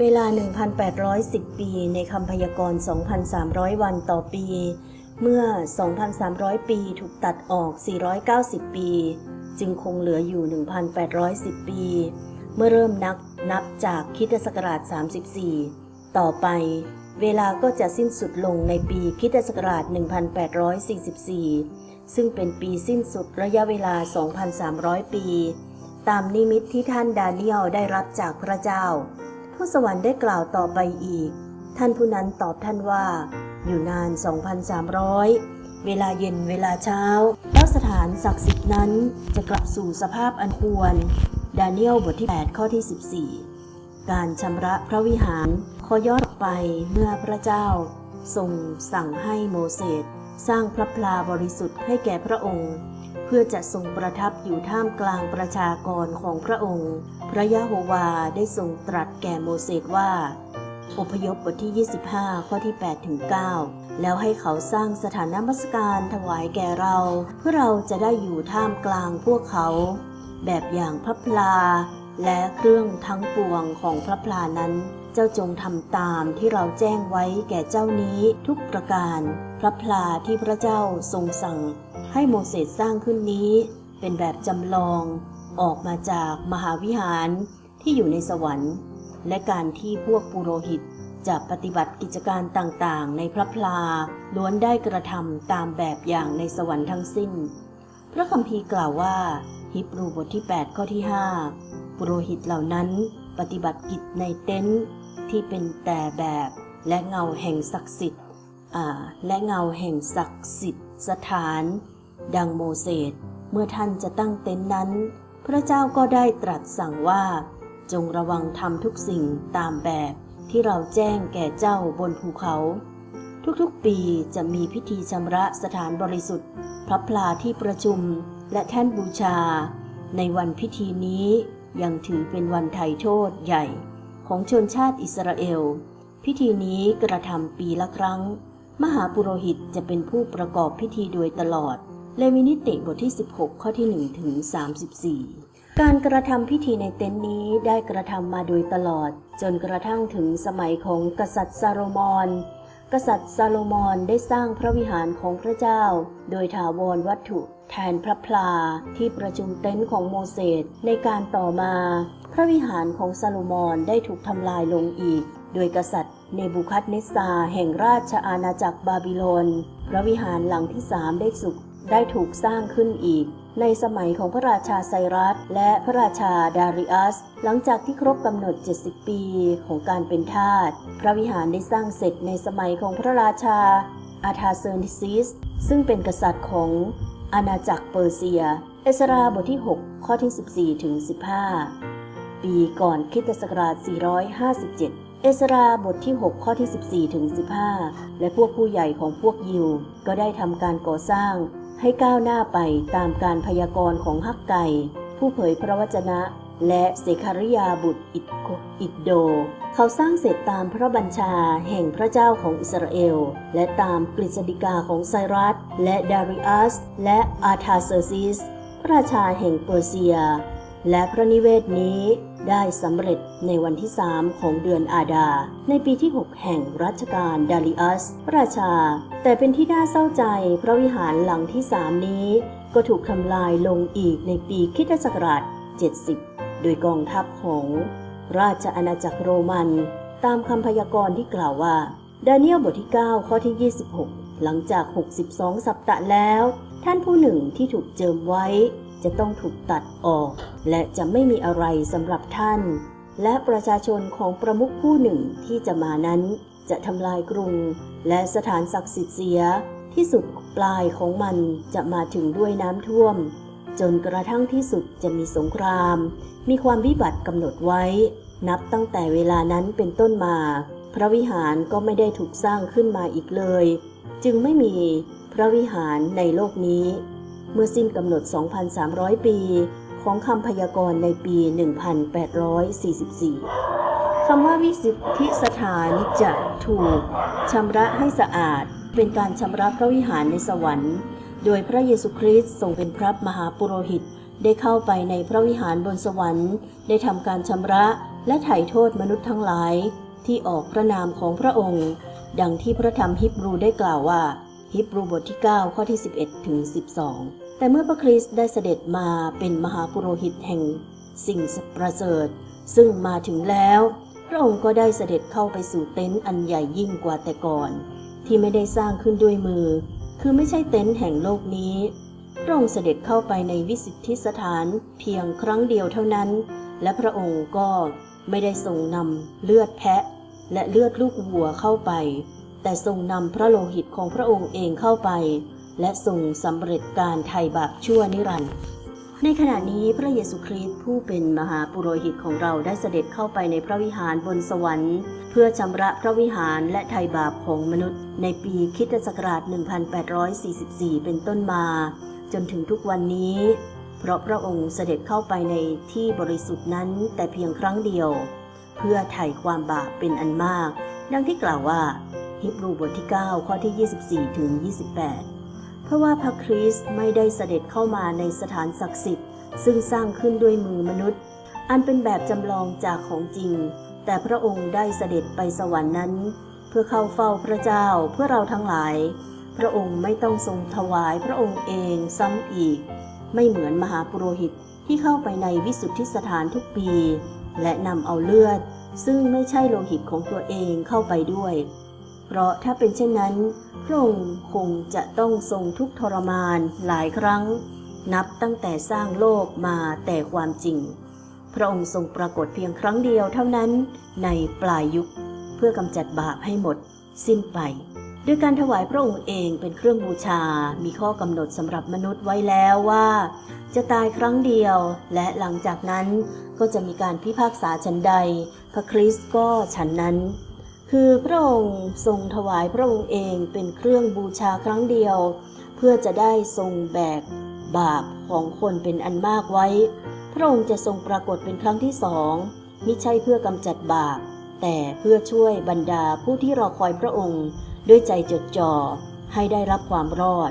เวลา 1,810 ปี ในคำพยากรณ์ 2,300 วันต่อปี เมื่อ 2,300 ปีถูกตัดออก 490 ปี จึงคงเหลืออยู่ 1,810 ปี เมื่อเริ่มนับนับจากคิดศักราช 34 ต่อไป เวลาก็จะสิ้นสุดลงในปีคิดศักราช 1844 ซึ่งเป็นปีสิ้นสุดระยะเวลา 2,300 ปี ตามนิมิตที่ท่านดาเนียลได้รับจากพระเจ้า ผู้สวรรค์ได้กล่าวต่อไปอีก ท่านผู้นั้นตอบท่านว่า อยู่นาน 2,300 เวลาเย็นเวลาเช้า แล้วสถานศักดิ์สิทธิ์นั้นจะกลับสู่สภาพอันควร ดาเนียลบทที่ 8 ข้อที่ 14 การชำระพระวิหารขอย้อนไปเมื่อพระเจ้า ทรงสั่งให้โมเสสสร้างพระพลาบริสุทธิ์ให้แก่พระองค์ เพื่อจะทรงประทับอยู่ท่ามกลางประชากรของพระองค์ พระยะโฮวาได้ทรงตรัสแก่โมเสสว่า อพยพบทที่ 25 ข้อที่8ถึง9แล้วให้เขาสร้างสถานนมัสการถวายแก่เรา เพื่อเราจะได้อยู่ท่ามกลางพวกเขา แบบอย่างพระพลา และเครื่องทั้งปวงของพระพลานั้นเจ้าจงทำตามที่เราแจ้งไว้แก่เจ้านี้ทุกประการ พระพลาที่พระเจ้าทรงสั่ง ให้โมเสสสร้างขึ้นนี้ เป็นแบบจำลองออกมาจากมหาวิหารที่อยู่ในสวรรค์ และการที่พวกปุโรหิตจะปฏิบัติกิจการต่างๆ ในพระพลาล้วนได้กระทำตามแบบอย่างในสวรรค์ทั้งสิ้น พระคัมภีร์กล่าวว่า ฮิบรูบทที่ 8 ข้อที่ 5 ปุโรหิตเหล่านั้นปฏิบัติกิจในเต็นท์ที่เป็นแต่แบบและเงาแห่งศักดิ์สิทธิ์และเงาแห่งศักดิ์สิทธิ์สถาน ดังโมเสสเมื่อท่านจะตั้งเต็นท์นั้น พระเจ้าก็ได้ตรัสสั่งว่า จงระวังทำทุกสิ่งตามแบบที่เราแจ้งแก่เจ้าบนภูเขา ทุกๆปีจะมีพิธีชำระสถานบริสุทธิ์ พระพลาที่ประชุมและแท่นบูชา ในวันพิธีนี้ยังถือเป็นวันไถ่โทษใหญ่ ของชนชาติอิสราเอล พิธีนี้กระทำปีละครั้ง มหาปุโรหิตจะเป็นผู้ประกอบพิธีโดยตลอด เลวินิติบทที่ 16 ข้อที่ 1 ถึง 34 การกระทำพิธีในเต็นท์นี้ได้กระทำมาโดยตลอด จนกระทั่งถึงสมัยของกษัตริย์ซาโลมอนกษัตริย์ซาโลมอนได้สร้างพระวิหารของพระเจ้า โดยถาวรวัตถุแทนพระพลาที่ประชุมเต็นท์ของโมเสสในการต่อมา พระวิหารของซาโลมอนได้ถูกทำลายลงอีก โดยกษัตริย์เนบูคัดเนสซาแห่งราชอาณาจักรบาบิโลน พระวิหารหลังที่สามได้สุก ได้ถูกสร้างขึ้นอีก ในสมัยของพระราชาไซรัส และพระราชาดาริอัส หลังจากที่ครบกำหนด 70 ปีของการเป็นทาส พระวิหารได้สร้างเสร็จในสมัยของพระราชาอาธาเซอร์นิซิส ซึ่งเป็นกษัตริย์ของอาณาจักรเปอร์เซีย เอสราบทที่ 6 ข้อที่ 14ถึง15 ปีก่อนคิตศักราช 457เอสราบทที่ 6 ข้อที่ 14ถึง15 และพวกผู้ใหญ่ของพวกยิว ก็ได้ทำการก่อสร้าง ให้ก้าวหน้าไปตามการพยากรณ์ของฮักไก่ ผู้เผยพระวจนะ และเสคาริยาบุตรอิดโกอิดโด เขาสร้างเสร็จตามพระบัญชาแห่งพระเจ้าของอิสราเอล และตามกฤษฎิกาของไซรัส และดาริอัส และอาธาเซอร์ซิส พระราชาแห่งเปอร์เซีย และพระนิเวศนี้ ได้สำเร็จในวันที่สามของเดือนอาดา ในปีที่ 6 แห่งรัชกาลดาริอัสพระราชา แต่เป็นที่น่าเศร้าใจเพราะวิหารหลังที่สามนี้ ก็ถูกทำลายลงอีกในปีคิตศักราช 70 โดยกองทัพของราชอาณาจักรโรมัน ตามคำพยากรณ์ที่กล่าวว่า ดาเนียลบทที่ 9 ข้อที่ 26 หลังจาก 62 สัปดาห์แล้ว ท่านผู้หนึ่งที่ถูกเจิมไว้ จะต้องถูกตัดออก และจะไม่มีอะไรสำหรับท่าน และประชาชนของประมุขผู้หนึ่งที่จะมานั้น จะทำลายกรุง และสถานศักดิ์สิทธิ์เสีย ที่สุดปลายของมันจะมาถึงด้วยน้ำท่วม จนกระทั่งที่สุดจะมีสงคราม มีความวิบัติกำหนดไว้ นับตั้งแต่เวลานั้นเป็นต้นมา พระวิหารก็ไม่ได้ถูกสร้างขึ้นมาอีกเลย จึงไม่มีพระวิหารในโลกนี้ เมื่อสิ้นกำหนด 2,300 ปี ของคำพยากรณ์ในปี 1844 คำว่าวิสุทธิสถานจะถูกชำระให้สะอาด เป็นการชำระพระวิหารในสวรรค์ โดยพระเยซูคริสต์ทรงเป็นพระมหาปุโรหิต ได้เข้าไปในพระวิหารบนสวรรค์ ได้ทำการชำระและไถ่โทษมนุษย์ทั้งหลาย ที่ออกพระนามของพระองค์ ดังที่พระธรรมฮิบรูได้กล่าวว่าฮิบรูบทที่ 9 ข้อที่ 11 ถึง 12 แต่เมื่อพระคริสต์ได้เสด็จมาเป็นมหาปุโรหิตแห่งสิ่งประเสริฐ ซึ่งมาถึงแล้ว พระองค์ก็ได้เสด็จเข้าไปสู่เต็นท์อันใหญ่ยิ่งกว่าแต่ก่อน ที่ไม่ได้สร้างขึ้นด้วยมือ คือไม่ใช่เต็นท์แห่งโลกนี้ พระองค์เสด็จเข้าไปในวิสิทธิสถานเพียงครั้งเดียวเท่านั้น และพระองค์ก็ไม่ได้ทรงนำเลือดแพะ และเลือดลูกวัวเข้าไป แต่ทรงนำพระโลหิตของพระองค์เองเข้าไป และทรงสำเร็จการไถ่บาปชั่วนิรันดร์ในขณะนี้พระเยซูคริสต์ผู้เป็นมหาปุโรหิตของเราได้เสด็จเข้าไปในพระวิหารบนสวรรค์ เพื่อชำระพระวิหารและไถ่บาปของมนุษย์ ในปีคริสตศักราช 1844 เป็นต้นมา จนถึงทุกวันนี้ เพราะพระองค์เสด็จเข้าไปในที่บริสุทธิ์นั้นแต่เพียงครั้งเดียว เพื่อไถ่ความบาปเป็นอันมาก ดังที่กล่าวว่าฮิบรูบทที่ 9 ข้อที่ 24ถึง28 เพราะว่าพระคริสต์ไม่ได้เสด็จเข้ามาในสถานศักดิ์สิทธิ์ ซึ่งสร้างขึ้นด้วยมือมนุษย์ อันเป็นแบบจำลองจากของจริง แต่พระองค์ได้เสด็จไปสวรรค์นั้น เพื่อเข้าเฝ้าพระเจ้าเพื่อเราทั้งหลาย พระองค์ไม่ต้องทรงถวายพระองค์เองซ้ำอีก ไม่เหมือนมหาปุโรหิตที่เข้าไปในวิสุทธิสถานทุกปี และนำเอาเลือด ซึ่งไม่ใช่โลหิตของตัวเองเข้าไปด้วย เพราะถ้าเป็นเช่นนั้นพระองค์คงจะต้องทรงทุกทรมานหลายครั้ง นับตั้งแต่สร้างโลกมาแต่ความจริง พระองค์ทรงปรากฏเพียงครั้งเดียวเท่านั้นในปลายยุค เพื่อกำจัดบาปให้หมด สิ้นไปโดยการถวายพระองค์เองเป็นเครื่องบูชา มีข้อกำหนดสำหรับมนุษย์ไว้แล้วว่า จะตายครั้งเดียว และหลังจากนั้นก็จะมีการพิพากษาฉันใด พระคริสต์ก็ฉันนั้น คือพระองค์ทรงถวายพระองค์เองเป็นเครื่องบูชาครั้งเดียว เพื่อจะได้ทรงแบกบาปของคนเป็นอันมากไว้ พระองค์จะทรงปรากฏเป็นครั้งที่สองมิใช่เพื่อกำจัดบาป แต่เพื่อช่วยบรรดาผู้ที่รอคอยพระองค์ ด้วยใจจดจ่อให้ได้รับความรอด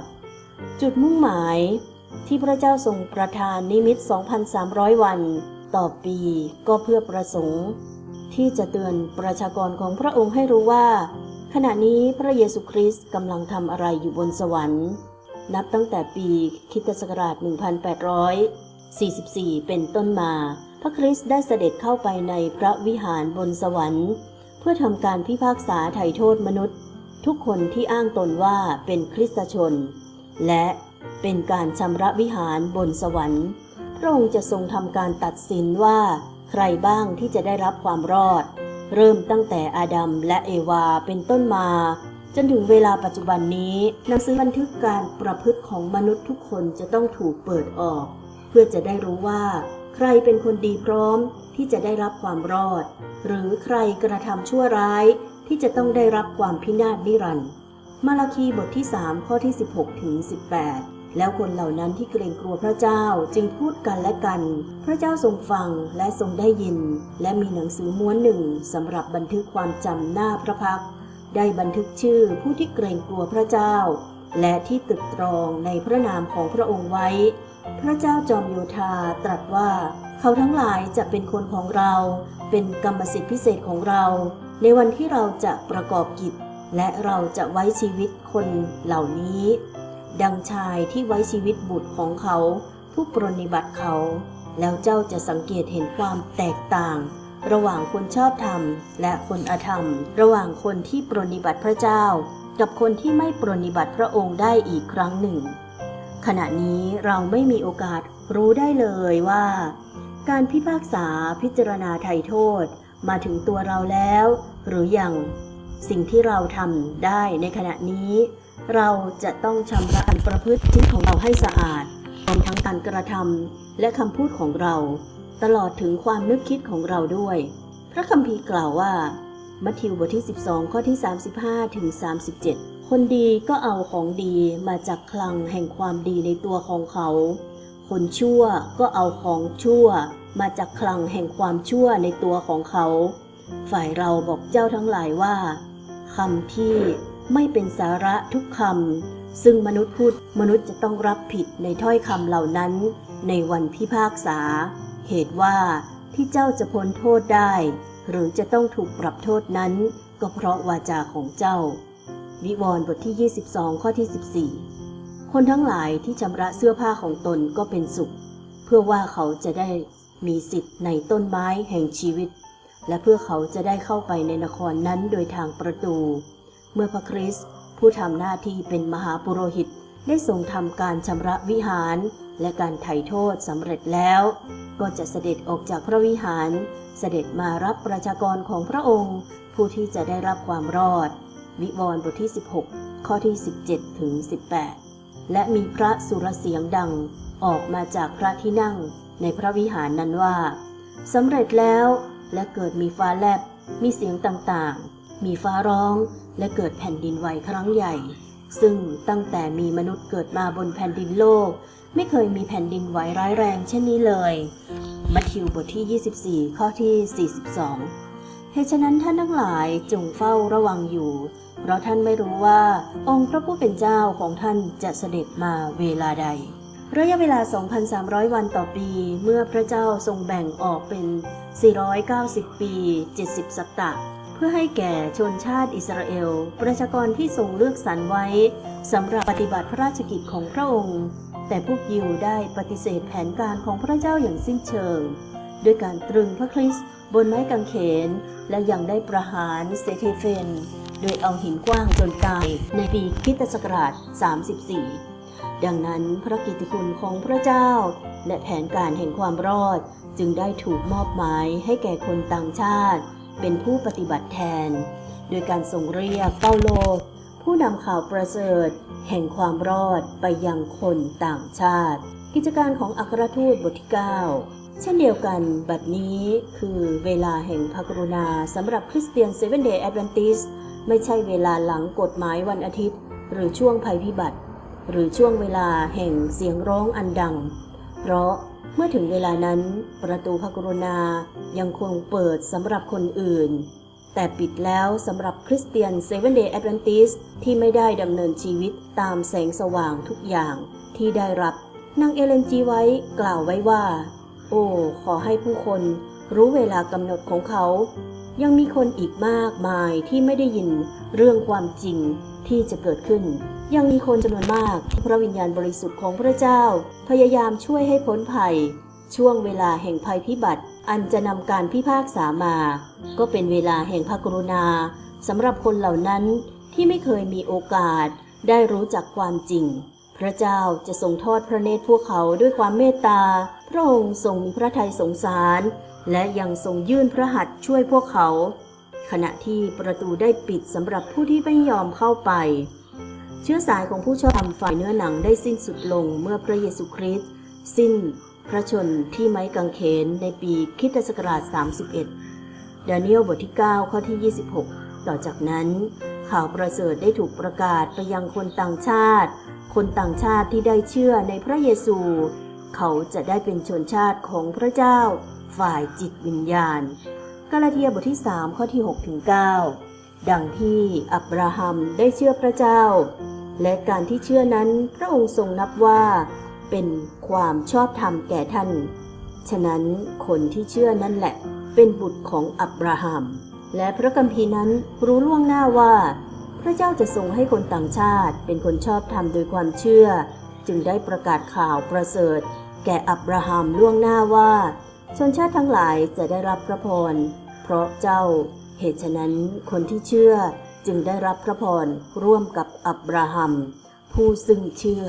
จุดมุ่งหมายที่พระเจ้าทรงประทานนิมิต 2,300 วัน ต่อปีก็เพื่อประสงค์ ที่จะเตือนประชากรของพระองค์ให้รู้ว่า ขณะนี้พระเยซูคริสต์กำลังทำอะไรอยู่บนสวรรค์ นับตั้งแต่ปีคิตศักราช 1844 เป็นต้นมา พระคริสต์ได้เสด็จเข้าไปในพระวิหารบนสวรรค์ เพื่อทำการพิพากษาไถ่โทษมนุษย์ ทุกคนที่อ้างตนว่าเป็นคริสตชน และเป็นการชำระวิหารบนสวรรค์ พระองค์จะทรงทำการตัดสินว่า ใครบ้างที่จะได้รับความรอด เริ่มตั้งแต่อาดัมและเอวาเป็นต้นมา จนถึงเวลาปัจจุบันนี้หนังสือบันทึกการประพฤติของมนุษย์ทุกคนจะต้องถูกเปิดออก เพื่อจะได้รู้ว่า ใครเป็นคนดีพร้อมที่จะได้รับความรอด หรือใครกระทำชั่วร้ายที่จะต้องได้รับความพินาศนิรันดร์มาราคีบทที่ 3 ข้อที่ 16ถึง18 แล้วคนเหล่านั้นที่เกรงกลัวพระเจ้าจึงพูดกันและกัน พระเจ้าทรงฟังและทรงได้ยิน และมีหนังสือม้วนหนึ่งสำหรับบันทึกความจำหน้าพระพัก ได้บันทึกชื่อผู้ที่เกรงกลัวพระเจ้า และที่ตึกตรองในพระนามของพระองค์ไว้ พระเจ้าจอมโยธาตรัสว่า เขาทั้งหลายจะเป็นคนของเรา เป็นกรรมสิทธิพิเศษของเรา ในวันที่เราจะประกอบกิจ และเราจะไว้ชีวิตคนเหล่านี้ ดังชายที่ไว้ชีวิตบุตรของเขาผู้ปรนนิบัติเขา แล้วเจ้าจะสังเกตเห็นความแตกต่าง ระหว่างคนชอบธรรม และคนอธรรม ระหว่างคนที่ปรนนิบัติพระเจ้า กับคนที่ไม่ปรนนิบัติพระองค์ได้อีกครั้งหนึ่ง ขณะนี้เราไม่มีโอกาสรู้ได้เลยว่า การพิพากษาพิจารณาไถ่โทษมาถึงตัวเราแล้ว หรืออยังสิ่งที่เราทำได้ในขณะนี้ เราจะต้องชำระการประพฤติชีวิตของเราให้สะอาดรวมทั้งการกระทำและคำพูดของเรา ตลอดถึงความนึกคิดของเราด้วย พระคัมภีร์กล่าวว่า มัทธิวบทที่ 12 ข้อที่ 35ถึง37 คนดีก็เอาของดีมาจากคลังแห่งความดีในตัวของเขา คนชั่วก็เอาของชั่วมาจากคลังแห่งความชั่วในตัวของเขา ฝ่ายเราบอกเจ้าทั้งหลายว่าคำที่ ไม่เป็นสาระทุกคำ ซึ่งมนุษย์พูดมนุษย์จะต้องรับผิดในถ้อยคำเหล่านั้น ในวันพิพากษา เหตุว่าที่เจ้าจะพ้นโทษได้ หรือจะต้องถูกปรับโทษนั้น ก็เพราะวาจาของเจ้า วิวรณ์บทที่ 22 ข้อที่ 14 คนทั้งหลายที่ชำระเสื้อผ้าของตนก็เป็นสุข เพื่อว่าเขาจะได้มีสิทธิ์ในต้นไม้แห่งชีวิต และเพื่อเขาจะได้เข้าไปในนครนั้นโดยทางประตู เมื่อพระคริสต์ผู้ทำหน้าที่เป็นมหาปุโรหิตได้ทรงทำการชำระวิหาร และการไถ่โทษสำเร็จแล้ว ก็จะเสด็จออกจากพระวิหาร เสด็จมารับประชากรของพระองค์ ผู้ที่จะได้รับความรอด วิวรณ์บทที่ 16 ข้อที่ 17 ถึง 18 และมีพระสุรเสียงดังออกมาจากพระที่นั่งในพระวิหารนั้นว่าสำเร็จแล้วและเกิดมีฟ้าแลบมีเสียงต่างๆ มีฟ้าร้อง และเกิดแผ่นดินไหวครั้งใหญ่ ซึ่งตั้งแต่มีมนุษย์เกิดมาบนแผ่นดินโลก ไม่เคยมีแผ่นดินไหวร้ายแรงเช่นนี้เลย มัทธิวบทที่ 24 ข้อที่ 42 เหตุฉะนั้นท่านทั้งหลายจงเฝ้าระวังอยู่ เพราะท่านไม่รู้ว่าองค์พระผู้เป็นเจ้าของท่านจะเสด็จมาเวลาใดระยะเวลา 2,300 วันต่อปี เมื่อพระเจ้าทรงแบ่งออกเป็น 490 ปี 70 สัปดาห์ พื่อให้แก่ชนชาติอิสราเอล ประชากรที่ทรงเลือกสรรไว้สำหรับปฏิบัติพระราชกิจของพระองค์ แต่พวกยิวได้ปฏิเสธแผนการของพระเจ้าอย่างสิ้นเชิง ด้วยการตรึงพระคริสต์บนไม้กางเขน และยังได้ประหารเซเทเฟน โดยเอาหินกว้างจนตายในปีคิตศักราช 34 ดังนั้นพระกิตติคุณของพระเจ้า และแผนการแห่งความรอดจึงได้ถูกมอบหมายให้แก่คนต่างชาติ เป็นผู้ปฏิบัติแทน โดยการส่งเรียกเปาโล ผู้นำข่าวประเสริฐ แห่งความรอดไปยังคนต่างชาติ กิจการของอัครทูตบทที่ 9 เช่นเดียวกันบัดนี้คือเวลาแห่งพระกรุณาสำหรับคริสเตียนเซเว่นเดย์แอดเวนติสไม่ใช่เวลาหลังกฎหมายวันอาทิตย์ หรือช่วงภัยพิบัติ หรือช่วงเวลาแห่งเสียงร้องอันดัง เพราะ เมื่อถึงเวลานั้น ประตูพระกรุณายังคงเปิดสำหรับคนอื่น แต่ปิดแล้วสำหรับคริสเตียนเซเว่นเดย์แอดเวนติสที่ไม่ได้ดำเนินชีวิตตามแสงสว่างทุกอย่างที่ได้รับนางเอเลนจีไว้กล่าวไว้ว่า โอ้ ขอให้ผู้คนรู้เวลากำหนดของเขา ยังมีคนอีกมากมายที่ไม่ได้ยินเรื่องความจริง ที่จะเกิดขึ้น ยังมีคนจำนวนมากที่พระวิญญาณบริสุทธิ์ของพระเจ้า พยายามช่วยให้พ้นภัย ช่วงเวลาแห่งภัยพิบัติ อันจะนำการพิพากษามา ก็เป็นเวลาแห่งพระกรุณาสำหรับคนเหล่านั้นที่ไม่เคยมีโอกาสได้รู้จักความจริง พระเจ้าจะทรงทอดพระเนตรพวกเขาด้วยความเมตตา พระองค์ทรงมีพระทัยสงสาร และยังทรงยื่นพระหัตถ์ช่วยพวกเขา ขณะที่ประตูได้ปิดสำหรับผู้ที่ไม่ยอมเข้าไป เชื้อสายของผู้ชอบทำฝ่ายเนื้อหนังได้สิ้นสุดลงเมื่อพระเยซูคริสต์สิ้นพระชนที่ไม้กางเขนในปีคิตศักราช 31 ดาเนียลบทที่ 9 ข้อที่ 26 ต่อจากนั้น ข่าวประเสริฐได้ถูกประกาศไปยังคนต่างชาติ คนต่างชาติที่ได้เชื่อในพระเยซู เขาจะได้เป็นชนชาติของพระเจ้าฝ่ายจิตวิญญาณ กาลาเทียบทที่ 3 ข้อที่6ถึง9ดังที่อับราฮัมได้เชื่อพระเจ้า และการที่เชื่อนั้นพระองค์ทรงนับว่า เป็นความชอบธรรมแก่ท่าน ฉะนั้นคนที่เชื่อนั่นแหละ เป็นบุตรของอับราฮัม และพระกัมภีร์นั้นรู้ล่วงหน้าว่า พระเจ้าจะทรงให้คนต่างชาติเป็นคนชอบธรรมโดยความเชื่อ จึงได้ประกาศข่าวประเสริฐ แก่อับราฮัมล่วงหน้าว่า ชนชาติทั้งหลายจะได้รับพระพร เพราะเจ้า เหตุฉะนั้นคนที่เชื่อจึงได้รับพระพรร่วมกับอับราฮัม ผู้ซึ่งเชื่อ